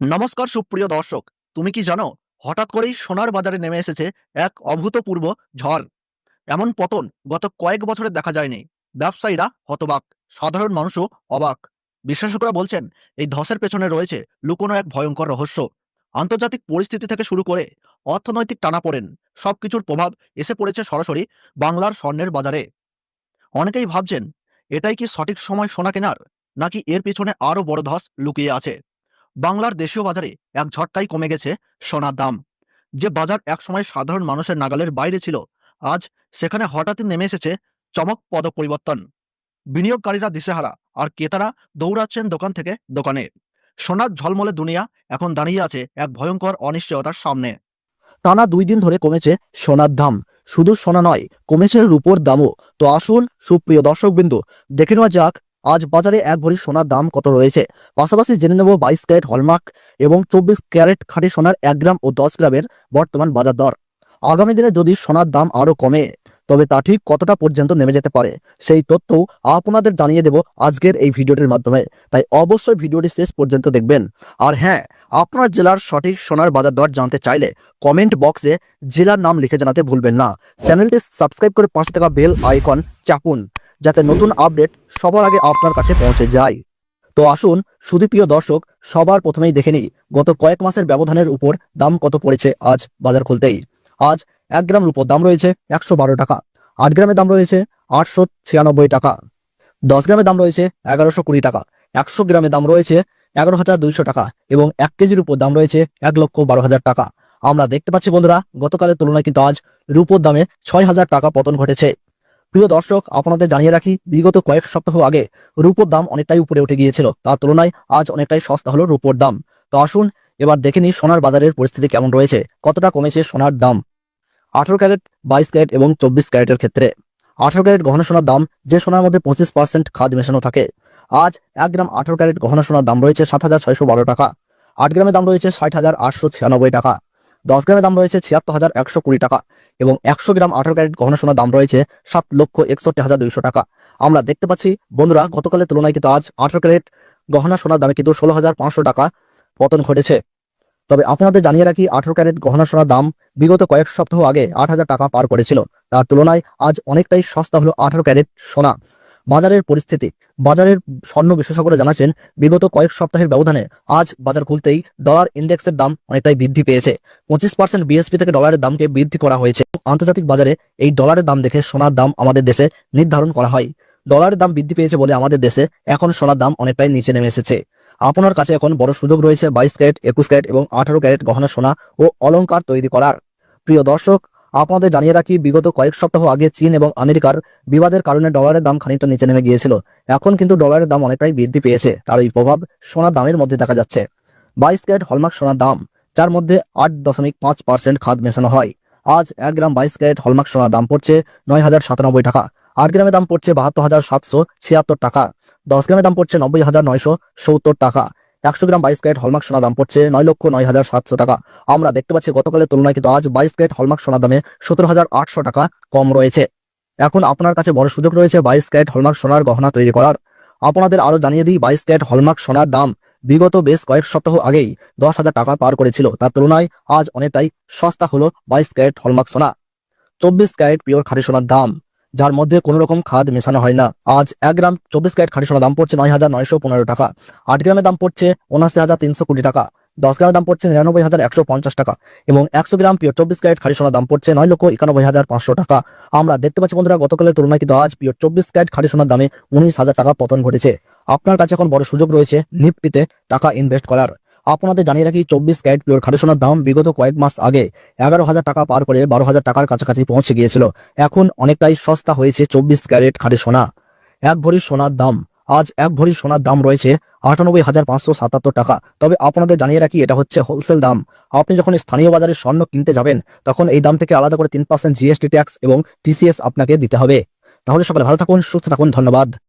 নমস্কার, সুপ্রিয় দর্শক। তুমি কি জানো, হঠাৎ করেই সোনার বাজারে নেমে এসেছে এক অভূতপূর্ব ঝড়। এমন পতন গত কয়েক বছরে দেখা যায়নি। ব্যবসায়ীরা হতবাক, সাধারণ মানুষও অবাক। বিশেষজ্ঞরা বলছেন, এই ধসের পেছনে রয়েছে লুকোনো এক ভয়ঙ্কর রহস্য। আন্তর্জাতিক পরিস্থিতি থেকে শুরু করে অর্থনৈতিক টানাপোড়েন সবকিছুর প্রভাব এসে পড়েছে সরাসরি বাংলার স্বর্ণের বাজারে। অনেকেই ভাবছেন, এটাই কি সঠিক সময় সোনা কেনার, নাকি এর পিছনে আরও বড় ধস লুকিয়ে আছে? বাংলার দেশীয় বাজারে এক ঝটকাই কমে গেছে সোনার দাম। যে বাজার একসময় সাধারণ মানুষের নাগালের বাইরে ছিল, আজ সেখানে হঠাৎই নেমে এসেছে চমক পদ পরিবর্তন বিনিয়োগকারীরা দিশেহারা, আর ক্রেতারা দৌড়াচ্ছেন দোকান থেকে দোকানে। সোনার ঝলমলে দুনিয়া এখন দাঁড়িয়ে আছে এক ভয়ঙ্কর অনিশ্চয়তার সামনে। টানা দুই দিন ধরে কমেছে সোনার দাম। শুধু সোনা নয়, কমেছে রূপোর দামও। তো আসুন সুপ্রিয় দর্শকবিন্দু, দেখে নেওয়া যাক আজ বাজারে এক ভরি সোনার দাম কত রয়েছে? পাশাপাশি জেনে নেব বাইশ ক্যারেট হলমার্ক এবং চব্বিশ ক্যারেট খাঁটি সোনার এক গ্রাম ও দশ গ্রামের বর্তমান বাজার দর। আগামী দিনে যদি সোনার দাম আরও কমে, তবে তা ঠিক কতটা পর্যন্ত নেমে যেতে পারে, সেই তথ্যও আপনাদের জানিয়ে দেব আজকের এই ভিডিওটির মাধ্যমে। তাই অবশ্যই ভিডিওটি শেষ পর্যন্ত দেখবেন। আর হ্যাঁ আপনার জেলার সঠিক সোনার বাজার দর জানতে চাইলে কমেন্ট বক্সে জেলার নাম লিখে জানাতে ভুলবেন না। চ্যানেলটি সাবস্ক্রাইব করে পাঁচ টাকা বেল আইকন চাপুন। যাতে নতুন আপডেট সবার আগে আপনার কাছে পৌঁছে যায়। তো আসুন, সুদীপ্রিয় দর্শক, সবার প্রথমেই দেখে নিই, গত কয়েক মাসের ব্যবধানের উপর দাম কত পড়েছে আজ বাজার খুলতেই। আজ এক গ্রাম রূপোর দাম রয়েছে একশো বারো টাকা, আট গ্রামের দাম রয়েছে আটশো ছিয়ানব্বই টাকা, দশ গ্রামের দাম রয়েছে এগারোশো কুড়ি টাকা, একশো গ্রামের দাম রয়েছে এগারো হাজার দুইশো টাকা এবং এক কেজির উপর দাম রয়েছে এক লক্ষ বারো হাজার টাকা। আমরা দেখতে পাচ্ছি বন্ধুরা, গতকালের তুলনায় কিন্তু আজ রূপোর দামে ছয় হাজার টাকা পতন ঘটেছে। প্রিয় দর্শক, আপনাদের জানিয়ে রাখি, বিগত কয়েক সপ্তাহ আগে রূপোর দাম অনেকটাই উপরে উঠে গিয়েছিল। তার তুলনায় আজ অনেকটাই সস্তা হলো রূপোর দাম। তো আসুন, এবার দেখে নিই সোনার বাজারের পরিস্থিতি কেমন রয়েছে। কতটা কমেছে সোনার দাম? আঠারো ক্যারেট, বাইশ ক্যারেট এবং চব্বিশ ক্যারেটের ক্ষেত্রে। আঠারো ক্যারেট গহনা সোনার দাম যে সোনার মধ্যে পঁচিশ পার্সেন্ট খাদ মেশানো থাকে, আজ এক গ্রাম আঠারো ক্যারেট গহনা সোনার দাম রয়েছে সাত হাজার ছয়শো বারো টাকা। আট গ্রামের দাম রয়েছে ষাট হাজার আটশো ছিয়ানব্বই টাকা। দশ গ্রামের দাম রয়েছে ছিয়াত্তর হাজার একশো কুড়ি টাকা এবং একশো গ্রাম আঠারো ক্যারেট গহনা সোনার দাম রয়েছে সাত লক্ষ একষট্টি হাজার দুইশো টাকা। আমরা দেখতে পাচ্ছি, বন্ধুরা, গতকালের তুলনায় কিন্তু আজ আঠারো ক্যারেট গহনা সোনার দামে কিন্তু ষোলো হাজার পাঁচশো টাকা পতন ঘটেছে। তবে আপনাদের জানিয়ে রাখি, আঠারো ক্যারেট গহনা সোনার দাম বিগত কয়েক সপ্তাহ আগে আট হাজার টাকা পার করেছিল। তার তুলনায় আজ অনেকটাই সস্তা হলো আঠারো ক্যারেট সোনা। বাজারের পরিস্থিতি। বাজারের স্বর্ণ বিশেষজ্ঞরা জানাচ্ছেন, বিগত কয়েক সপ্তাহের ব্যবধানে আজ বাজার খুলতেই ডলার ইন্ডেক্সের দাম অনেকটাই বৃদ্ধি পেয়েছে। পঁচিশ পার্সেন্ট বিএসপি থেকে ডলারের দামকে বৃদ্ধি করা হয়েছে। আন্তর্জাতিক বাজারে এই ডলারের দাম দেখে সোনার দাম আমাদের দেশে নির্ধারণ করা হয়। ডলারের দাম বৃদ্ধি পেয়েছে বলে আমাদের দেশে এখন সোনার দাম অনেকটাই নিচে নেমে এসেছে। আপনার কাছে এখন বড় সুযোগ রয়েছে বাইশ ক্যারেট, একুশ ক্যারেট এবং আঠারো ক্যারেট গহনা সোনা ও অলংকার তৈরি করার। প্রিয় দর্শক আপনাদের জানিয়ে রাখি, বিগত কয়েক সপ্তাহ আগে চীন এবং আমেরিকার বিবাদের কারণে ডলারের দাম খানিকটা নিচে নেমে গিয়েছিল। এখন কিন্তু ডলারের দাম অনেকটাই বৃদ্ধি পেয়েছে। তার এই প্রভাব সোনার দামের মধ্যে দেখা যাচ্ছে। বাইশ ক্যারেট হলমার্ক সোনার দাম, যার মধ্যে আট দশমিক পাঁচ পার্সেন্ট খাদ মেশানো হয়। আজ এক গ্রাম বাইশ ক্যারেট হলমার্ক সোনার দাম পড়ছে নয় হাজার সাতানব্বই টাকা। আট গ্রামের দাম পড়ছে বাহাত্তর হাজার সাতশো ছিয়াত্তর টাকা। দশ গ্রামের দাম পড়ছে নব্বই হাজার নয়শো সত্তর টাকা। একশো গ্রাম বাইশ ক্যারেট হলমার্ক সোনা দাম পড়ছে নয় লক্ষ নয় হাজার সাতশো টাকা। আমরা দেখতে পাচ্ছি গতকালের তুলনায় কিন্তু আজ বাইশ ক্যারেট হলমার্ক সোনা দামে সতেরো হাজার আটশো টাকা কম রয়েছে। এখন আপনার কাছে বড় সুযোগ রয়েছে বাইশ ক্যারেট হলমার্ক সোনার গহনা তৈরি করার। আপনাদের আরও জানিয়ে দিই বাইশ ক্যারেট হলমার্ক সোনার দাম বিগত বেশ কয়েক সপ্তাহ আগেই দশ হাজার টাকা পার করেছিল। তার তুলনায় আজ অনেকটাই সস্তা হলো বাইশ ক্যারেট হলমার্ক সোনা। চব্বিশ ক্যারেট পিওর খাঁটি সোনার দাম। যার মধ্যে কোনো রকম খাদ মেশানো হয় না। আজ এক গ্রাম চব্বিশ ক্যারেট খাঁটি সোনার দাম পড়ছে নয় হাজার নয়শো পনেরো টাকা। আট গ্রামের দাম পড়ছে উনআশি হাজার তিনশো কোটি টাকা। দশ গ্রামের দাম পড়ছে নিরানব্বই হাজার একশো পঞ্চাশ টাকা এবং একশো গ্রাম পিওর চব্বিশ ক্যারেট খাঁটি সোনার দাম পড়ছে নয় লক্ষ একানব্বই হাজার পাঁচশো টাকা। আমরা দেখতে পাচ্ছি বন্ধুরা, গতকালের তুলনায় কিন্তু আজ পিওর চব্বিশ ক্যারেট খাঁটি সোনার দামে উনিশ হাজার টাকা পতন ঘটেছে। আপনার কাছে এখন বড় সুযোগ রয়েছে নিফটিতে টাকা ইনভেস্ট করার। আপনাদের জানিয়ে রাখি, চব্বিশ ক্যারেট পিওর খাঁটি সোনার দাম বিগত কয়েক মাস আগে এগারো হাজার টাকা পার করে বারো হাজার টাকার কাছাকাছি পৌঁছে গিয়েছিল। এখন অনেকটাই সস্তা হয়েছে চব্বিশ ক্যারেট খাঁটি সোনা। এক ভরি সোনার দাম, আজ এক ভরি সোনার দাম রয়েছে আটানব্বই হাজার পাঁচশো সাতাত্তর টাকা। তবে আপনাদের জানিয়ে রাখি, এটা হচ্ছে হোলসেল দাম। আপনি যখন স্থানীয় বাজারে স্বর্ণ কিনতে যাবেন, তখন এই দাম থেকে আলাদা করে তিন পার্সেন্ট জিএসটি ট্যাক্স এবং টিসিএস আপনাকে দিতে হবে। তাহলে সকালে ভালো থাকুন, সুস্থ থাকুন, ধন্যবাদ।